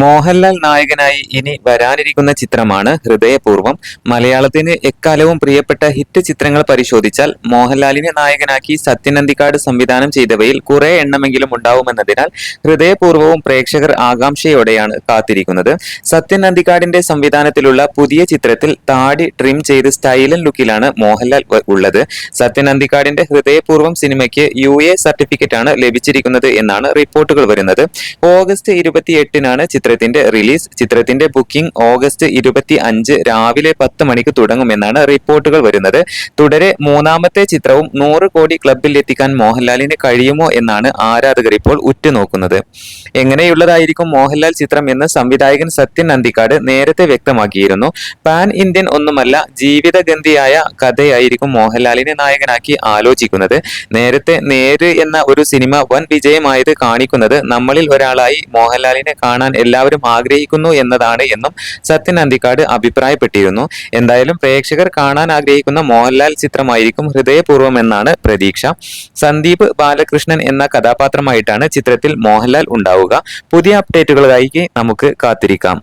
മോഹൻലാൽ നായകനായി ഇനി വരാനിരിക്കുന്ന ചിത്രമാണ് ഹൃദയപൂർവം. മലയാളത്തിന് എക്കാലവും പ്രിയപ്പെട്ട ഹിറ്റ് ചിത്രങ്ങൾ പരിശോധിച്ചാൽ മോഹൻലാലിനെ നായകനാക്കി സത്യൻ അന്തിക്കാട് സംവിധാനം ചെയ്തവയിൽ കുറെ എണ്ണമെങ്കിലും ഉണ്ടാവുമെന്നതിനാൽ ഹൃദയപൂർവവും പ്രേക്ഷകർ ആകാംക്ഷയോടെയാണ് കാത്തിരിക്കുന്നത്. സത്യൻ അന്തിക്കാടിന്റെ സംവിധാനത്തിലുള്ള പുതിയ ചിത്രത്തിൽ താടി ട്രിം ചെയ്ത് സ്റ്റൈലൻ ലുക്കിലാണ് മോഹൻലാൽ ഉള്ളത്. സത്യൻ ഹൃദയപൂർവം ഹൃദയപൂർവം സിനിമയ്ക്ക് യു എ സർട്ടിഫിക്കറ്റ് ആണ് ലഭിച്ചിരിക്കുന്നത് എന്നാണ് റിപ്പോർട്ടുകൾ വരുന്നത്. ഓഗസ്റ്റ് ഇരുപത്തി എട്ടിനാണ് ചിത്രത്തിന്റെ റിലീസ് ചിത്രത്തിന്റെ ബുക്കിംഗ് ഓഗസ്റ്റ് ഇരുപത്തി അഞ്ച് രാവിലെ പത്ത് മണിക്ക് തുടങ്ങുമെന്നാണ് റിപ്പോർട്ടുകൾ വരുന്നത്. തുടരെ മൂന്നാമത്തെ ചിത്രവും നൂറ് കോടി ക്ലബിൽ എത്തിക്കാൻ മോഹൻലാലിന് കഴിയുമോ എന്നാണ് ആരാധകർ ഇപ്പോൾ ഉറ്റുനോക്കുന്നത്. എങ്ങനെയുള്ളതായിരിക്കും മോഹൻലാൽ ചിത്രം എന്ന് സംവിധായകൻ സത്യൻ അന്തിക്കാട് നേരത്തെ വ്യക്തമാക്കിയിരുന്നു. പാൻ ഇന്ത്യൻ ഒന്നുമല്ല ജീവിതഗന്ധിയായ കഥയായിരിക്കും മോഹൻലാലിനെ നായകനാക്കി ആലോചിക്കുന്നത്. നേരത്തെ നേര് എന്ന ഒരു സിനിമ വൻ വിജയമായത് കാണിക്കുന്നത് നമ്മളിൽ ഒരാളായി മോഹൻലാലിനെ കാണാൻ എല്ലാവരും ആഗ്രഹിക്കുന്നു എന്നതാണ് എന്നും സത്യൻ അന്തിക്കാട് അഭിപ്രായപ്പെട്ടിരുന്നു. എന്തായാലും പ്രേക്ഷകർ കാണാൻ ആഗ്രഹിക്കുന്ന മോഹൻലാൽ ചിത്രമായിരിക്കും ഹൃദയപൂർവം എന്നാണ് പ്രതീക്ഷ. സന്ദീപ് ബാലകൃഷ്ണൻ എന്ന കഥാപാത്രമായിട്ടാണ് ചിത്രത്തിൽ മോഹൻലാൽ ഉണ്ടാവുക. പുതിയ അപ്ഡേറ്റുകൾക്കായി നമുക്ക് കാത്തിരിക്കാം.